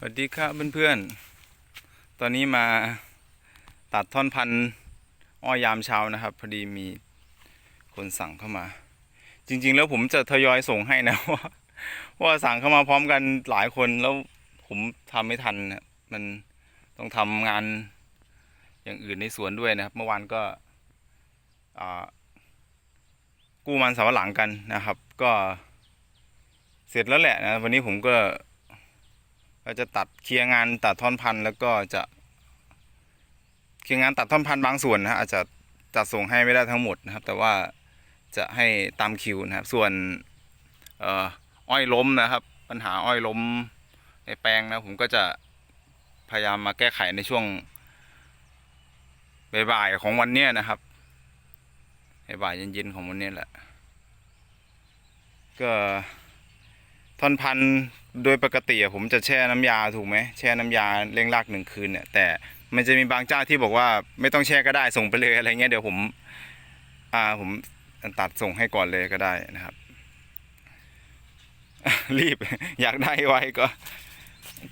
สวัสดีครับเพื่อนๆ ตอนนี้มาตัดท่อนพันอ้อยยามเช้านะครับ พอดีมีคนสั่งเข้ามา จริง ๆ แล้วผมจะทยอยส่งให้นะว่าว่าสั่งเข้ามาพร้อมกันหลายคนแล้วผมทำไม่ทันนะมันต้องทำงานอย่างอื่นในสวนด้วยนะครับ เมื่อวานก็กู้มันสำปะหลังกันนะครับ ก็เสร็จแล้วแหละนะวันนี้ผมก็ ก็จะตัดเคลียร์งานตัดท่อนพันธุ์แล้วก็จะเคลียร์งานตัดท่อนพันธุ์บางส่วนนะฮะอาจจะจัดส่งให้ไม่ได้ทั้งหมดนะครับ แต่ว่าจะให้ตามคิวนะครับ ส่วนเอ่ออ้อยล้มนะครับ ปัญหาอ้อยล้มในแปลงนะผมก็จะพยายามมาแก้ไขในช่วงบ่ายๆของวันเนี้ยนะครับบ่ายเย็นๆของวันนี้แหละ ก็ ท่อนพันธุ์โดยปกติผมจะแช่น้ำยาถูกไหมแช่น้ำยาเร่งรากหนึ่งคืนเนี่ยแต่มันจะมีบางเจ้าที่บอกว่าไม่ต้องแช่ก็ได้ส่งไปเลยอะไรเงี้ยเดี๋ยวผมอ่าผมตัดส่งให้ก่อนเลยก็ได้นะครับ รีบอยากได้ไว้ก็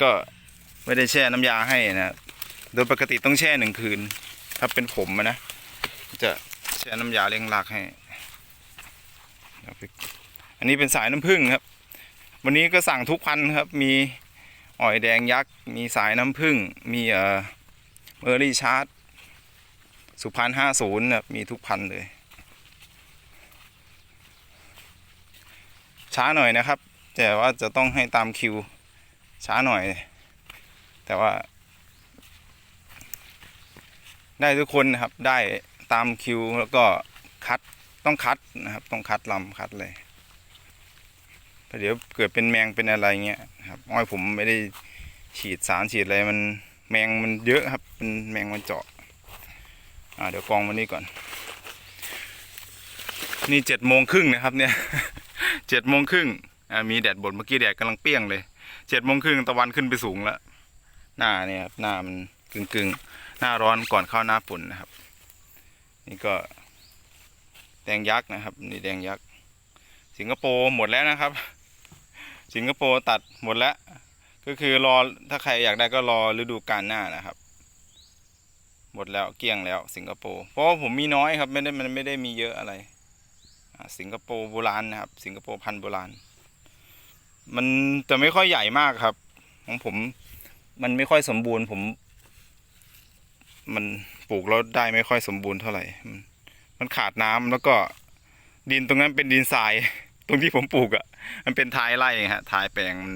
ก็ไม่ได้แช่น้ำยาให้นะโดยปกติต้องแช่หนึ่งคืน ถ้าเป็นผมนะจะแช่น้ำยาเร่งรากให้อันนี้เป็นสายน้ำผึ้งครับ วันนี้ก็สั่งทุกพันธุ์ครับ มีอ่อยแดงยักษ์ มีสายน้ำผึ้ง มีเอ่อเมอรี่ชาร์ดสุพรรณห้าศูนย์ครับมีทุกพันธุ์เลย ช้าหน่อยนะครับ แต่ว่าจะต้องให้ตามคิว ช้าหน่อย แต่ว่า ได้ทุกคนนะครับ ได้ตามคิวแล้วก็คัด ต้องคัดนะครับ ต้องคัดลำคัดเลย เพราะเดี๋ยวเกิดเป็นแมงเป็นอะไรเงี้ยครับอ้อยผมไม่ได้ฉีดสารฉีดอะไรมันแมงมันเยอะครับเป็นแมงมันเจาะอ่าเดี๋ยวกองวันนี้ก่อน นี่เจ็ดโมงครึ่งนะครับ เนี่ยเจ็ดโมงครึ่งอ่ามีแดดบดเมื่อกี้แดดกำลังเปี้ยงเลยเจ็ดโมงครึ่งตะวันขึ้นไปสูงแล้วหน้าเนี่ยครับหน้ามันกึ่งกึ่งๆหน้าร้อนก่อนเข้าหน้าฝนนะครับ นี่ก็ แดงยักษ์นะครับ นี่แดงยักษ์สิงคโปร์หมดแล้วนะครับ สิงคโปร์ตัดหมดแล้ว ก็คือรอถ้าใครอยากได้ก็รอฤดูกาลหน้านะครับ หมดแล้วเกลี้ยงแล้ว สิงคโปร์เพราะว่าผมมีน้อยครับไม่ได้มันไม่ได้มีเยอะอะไรสิงคโปร์โบราณนะครับ สิงคโปร์พันโบราณ มันจะไม่ค่อยใหญ่มากครับ ของผม มันไม่ค่อยสมบูรณ์ ผม มันปลูกแล้วได้ไม่ค่อยสมบูรณ์เท่าไหร่ มันขาดน้ำแล้วก็ดินตรงนั้นเป็นดินทราย ตรงที่ผมปลูกอะ่ะ มันเป็นท้ายไร่ฮะท้ายแปลงมัน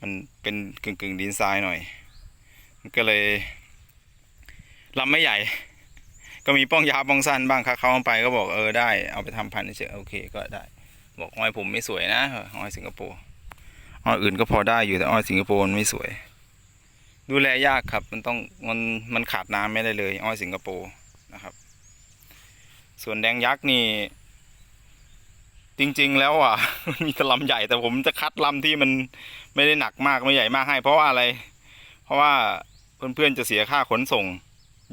มันเป็นกึ่งกึ่งดินทรายหน่อย มันก็เลยลำไม่ใหญ่ ก็มีป้องยาวป้องสั้นบ้างค่ะเขาเอาไปก็บอกเออได้เอาไปทำพันธุ์เฉยโอเคก็ได้ บอกอ้อยผมไม่สวยนะอ้อยสิงคโปร์อ้อยอื่นก็พอได้อยู่แต่อ้อยสิงคโปร์มันไม่สวย ดูแลยากครับมันต้องมันมันขาดน้ำไม่ได้เลย อ้อยสิงคโปร์นะครับ ส่วนแดงยักษ์นี่ จริงๆแล้วอะมีต่ลำใหญ่แต่ผมจะคัดลำที่มันไม่ได้หนักมากไม่ใหญ่มากให้ เพราะว่าอะไร เพราะว่าเพื่อนๆจะเสียค่าขนส่ง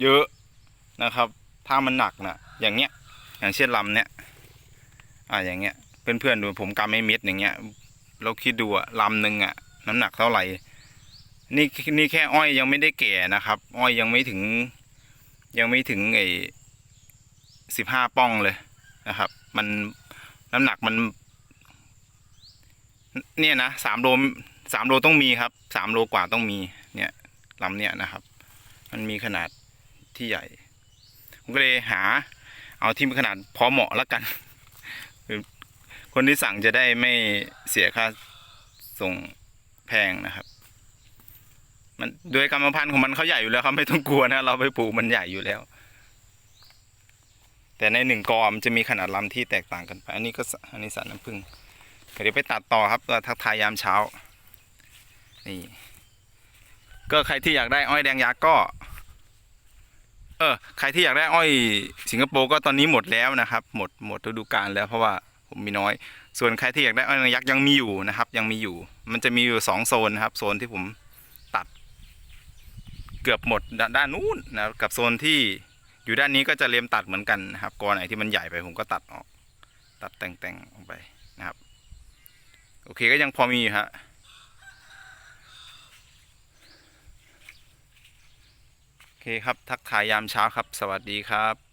เยอะนะครับ ถ้ามันหนักนะอย่างเนี้ย อย่างเช่นลำเนี้ยอ่าอย่างเงี้ยเพื่อนๆดูผมกำไม่เมิดอย่างเงี้ยเราคิดดูอะลำหนึ่งอะน้ำหนักเท่าไหร่นี่นี่แค่อ้อยยังไม่ได้แก่นะครับ อ้อยยังไม่ถึง ยังไม่ถึงไอ้สิบห้าป้องเลยนะครับ มัน น้ำหนักมัน เนี่ยนะสามโลสามโลต้องมีครับสามโลกว่าต้องมี เนี่ยลำเนี่ยนะครับ มันมีขนาดที่ใหญ่ ผมก็เลยหา เอาที่มีขนาดพอเหมาะแล้วกัน คนที่สั่งจะได้ไม่เสียค่าส่งแพงนะครับ มันโดยกรรมพันธุ์ของมันเขาใหญ่อยู่แล้วครับไม่ต้องกลัวนะเราไปปลูกมันใหญ่อยู่แล้ว แต่ในหนึ่งกอมันจะมีขนาดลำที่แตกต่างกันไป อันนี้ก็อันนี้สันน้ำผึ้งเดี๋ยวไปตัดต่อครับก็ทักทายยามเช้า นี่ ก็ใครที่อยากได้อ้อยแดงยักษ์ก็ เออ ใครที่อยากได้อ้อยสิงคโปร์ก็ตอนนี้หมดแล้วนะครับ หมดหมดฤดูกาลแล้วเพราะว่าผมมีน้อย ส่วนใครที่อยากได้อ้อยแดงยักษ์ยังมีอยู่นะครับ ยังมีอยู่ มันจะมีอยู่สองโซนนะครับ โซนที่ผมตัด เกือบหมดด้านนู้นนะกับโซนที่ อยู่ด้านนี้ก็จะเลียมตัดเหมือนกันนะครับกอไหนที่มันใหญ่ไปผมก็ตัดออก ตัดแต่งๆลงไปนะครับ โอเคก็ยังพอมีอยู่ฮะโอเคครับทักทายยามเช้าครับ สวัสดีครับ